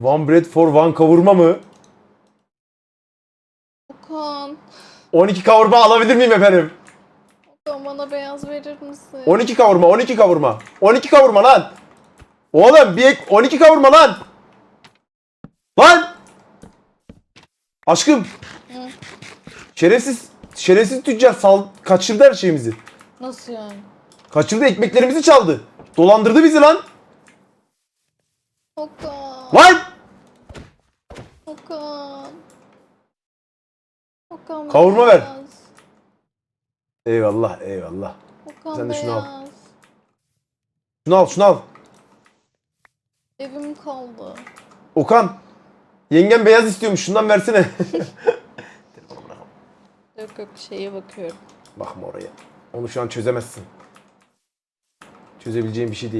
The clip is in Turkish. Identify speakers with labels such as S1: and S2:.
S1: One bread for one kavurma mı?
S2: Okan.
S1: 12 kavurma alabilir miyim efendim?
S2: Okan bana beyaz verir misin?
S1: 12 kavurma, 12 kavurma. 12 kavurma lan. Oğlum bir ek 12 kavurma lan. Lan! Aşkım.
S2: Hı.
S1: Şerefsiz, şerefsiz tüccar sal kaçırdı her şeyimizi.
S2: Nasıl yani?
S1: Kaçırdı ekmeklerimizi çaldı. Dolandırdı bizi lan.
S2: Okan.
S1: Lan!
S2: Okan. Okan
S1: Kavurma ver. Eyvallah, eyvallah.
S2: Okan
S1: Sen de şunu al. Şunu al, şunu al.
S2: Evim kaldı.
S1: Okan. Yengen beyaz istiyormuş. Şundan versene.
S2: Yok yok şeye bakıyorum.
S1: Bakma oraya. Onu şu an çözemezsin. Çözebileceğin bir şey değil.